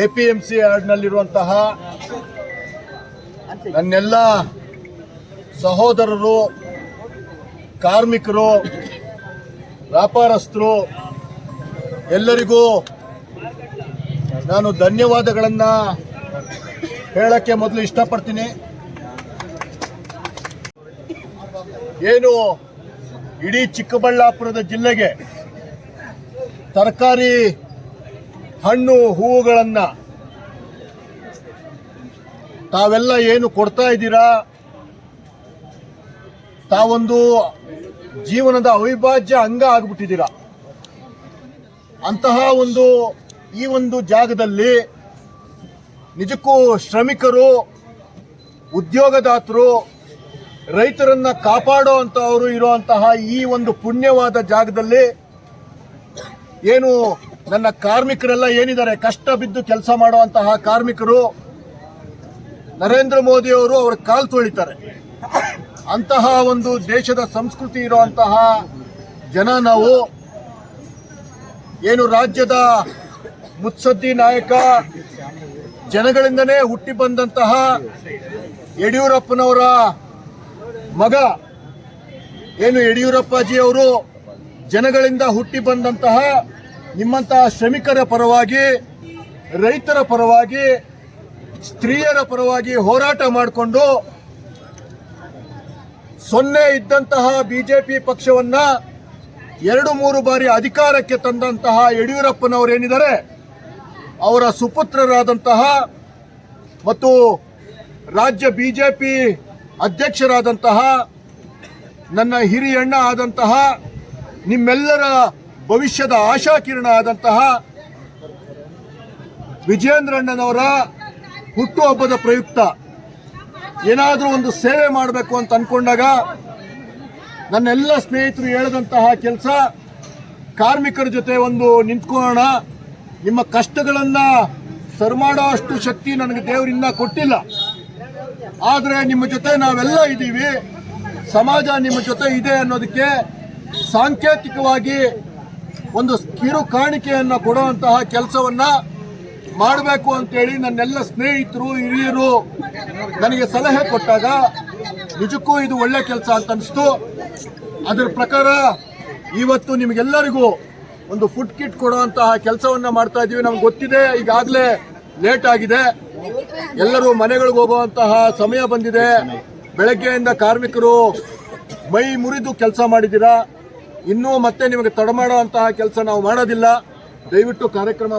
A P M C ಯಾರ್ಡ್ನಲ್ಲಿರುವಂತಹ ನನ್ನೆಲ್ಲ ಸಹೋದರರು, ಕಾರ್ಮಿಕರು, ವ್ಯಾಪಾರಸ್ಥರು, ಎಲ್ಲರಿಗೂ ನಾನು ಧನ್ಯವಾದಗಳನ್ನು ಹೇಳಕ್ಕೆ ಮೊದಲು ಇಷ್ಟಪಡ್ತೀನಿ. ಏನು ಇಡೀ ಚಿಕ್ಕಬಳ್ಳಾಪುರದ ಜಿಲ್ಲೆಗೆ ತರಕಾರಿ ಹಣ್ಣು ಹೂವುಗಳನ್ನು ತಾವೆಲ್ಲ ಏನು ಕೊಡ್ತಾ ಇದ್ದೀರಾ? ತಾವೊಂದು ಜೀವನದ ಅವಿಭಾಜ್ಯ ಅಂಗ ಆಗ್ಬಿಟ್ಟಿದ್ದೀರಾ? ಅಂತಹ ಒಂದು, ಈ ಒಂದು ಜಾಗದಲ್ಲಿ ನಿಜಕ್ಕೂ ಶ್ರಮಿಕರು, ಉದ್ಯೋಗದಾತರು, ರೈತರನ್ನ ಕಾಪಾಡೋ ಅಂತವರು ಇರುವಂತಹ ಈ ಒಂದು ಪುಣ್ಯವಾದ ಜಾಗದಲ್ಲಿ ಏನು ನನ್ನ ಕಾರ್ಮಿಕರೆಲ್ಲ ಏನಿದ್ದಾರೆ? ಕಷ್ಟ ಬಿದ್ದು ಕೆಲಸ ಮಾಡುವಂತಹ ಕಾರ್ಮಿಕರು ನರೇಂದ್ರ ಮೋದಿ ಅವರು ಅವರ ಕಾಲು ತೊಳಿತಾರೆ. ಅಂತಹ ಒಂದು ದೇಶದ ಸಂಸ್ಕೃತಿ ಇರುವಂತಹ ಜನ ನಾವು, ಏನು ರಾಜ್ಯದ ಮುತ್ಸದ್ದಿ ನಾಯಕ, ಜನಗಳಿಂದನೇ ಹುಟ್ಟಿ ಬಂದಂತಹ ಯಡಿಯೂರಪ್ಪನವರ ಮಗ, ಏನು ಯಡಿಯೂರಪ್ಪಾಜಿ ಅವರು ಜನಗಳಿಂದ ಹುಟ್ಟಿ ಬಂದಂತಹ ನಿಮ್ಮಂತಹ ಶ್ರಮಿಕರ ಪರವಾಗಿ, ರೈತರ ಪರವಾಗಿ, ಸ್ತ್ರೀಯರ ಪರವಾಗಿ ಹೋರಾಟ ಮಾಡಿಕೊಂಡು ಸೊನ್ನೆ ಇದ್ದಂತಹ ಬಿಜೆಪಿ ಪಕ್ಷವನ್ನ ಎರಡು ಮೂರು ಬಾರಿ ಅಧಿಕಾರಕ್ಕೆ ತಂದಂತಹ ಯಡಿಯೂರಪ್ಪನವರು ಏನಿದ್ದಾರೆ ಅವರ ಸುಪುತ್ರರಾದಂತಹ ಮತ್ತು ರಾಜ್ಯ ಬಿಜೆಪಿ ಅಧ್ಯಕ್ಷರಾದಂತಹ, ನನ್ನ ಹಿರಿಯಣ್ಣ ಆದಂತಹ, ನಿಮ್ಮೆಲ್ಲರ ಭವಿಷ್ಯದ ಆಶಾಕಿರಣ ಆದಂತಹ ವಿಜೇಂದ್ರಣ್ಣನವರ ಹುಟ್ಟುಹಬ್ಬದ ಪ್ರಯುಕ್ತ. ಏನಾದರೂ ಒಂದು ಸೇವೆ ಮಾಡಬೇಕು ಅಂತ ಅನ್ಕೊಂಡಾಗ ನನ್ನೆಲ್ಲ ಸ್ನೇಹಿತರು ಹೇಳಿದಂತಹ ಕೆಲಸ, ಕಾರ್ಮಿಕರ ಜೊತೆ ಒಂದು ನಿಂತ್ಕೊಳ್ಳೋಣ. ನಿಮ್ಮ ಕಷ್ಟಗಳನ್ನ ಸರಿಮಾಡೋ ಅಷ್ಟು ಶಕ್ತಿ ನನಗೆ ದೇವರಿಂದ ಕೊಟ್ಟಿಲ್ಲ. ಆದರೆ ನಿಮ್ಮ ಜೊತೆ ನಾವೆಲ್ಲ ಇದ್ದೀವಿ. ಸಮಾಜ ನಿಮ್ಮ ಜೊತೆ ಇದೆ ಅನ್ನೋದಕ್ಕೆ ಸಾಂಕೇತಿಕವಾಗಿ ಒಂದು ಕಿರು ಕಾಣಿಕೆಯನ್ನು ಕೊಡುವಂತಹ ಕೆಲಸವನ್ನ ಮಾಡಬೇಕು ಅಂತೇಳಿ ನನ್ನೆಲ್ಲ ಸ್ನೇಹಿತರು, ಹಿರಿಯರು ನನಗೆ ಸಲಹೆ ಕೊಟ್ಟಾಗ ನಿಜಕ್ಕೂ ಇದು ಒಳ್ಳೆ ಕೆಲಸ ಅಂತ ಅನಿಸ್ತು. ಅದರ ಪ್ರಕಾರ ಇವತ್ತು ನಿಮಗೆಲ್ಲರಿಗೂ ಒಂದು ಫುಡ್ ಕಿಟ್ ಕೊಡುವಂತಹ ಕೆಲಸವನ್ನ ಮಾಡ್ತಾ ಇದ್ದೀವಿ. ನಮ್ಗೆ ಗೊತ್ತಿದೆ, ಈಗಾಗಲೇ ಲೇಟ್ ಆಗಿದೆ. ಎಲ್ಲರೂ ಮನೆಗಳಿಗೆ ಹೋಗುವಂತಹ ಸಮಯ ಬಂದಿದೆ. ಬೆಳಗ್ಗೆಯಿಂದ ಕಾರ್ಮಿಕರು ಮೈ ಮುರಿದು ಕೆಲಸ ಮಾಡಿದ್ದೀರಾ? ಇನ್ನೂ ಮತ್ತೆ ನಿಮಗೆ ತಡ ಮಾಡುವಂತಹ ಕೆಲಸ ನಾವು ಮಾಡೋದಿಲ್ಲ. ದಯವಿಟ್ಟು ಕಾರ್ಯಕ್ರಮ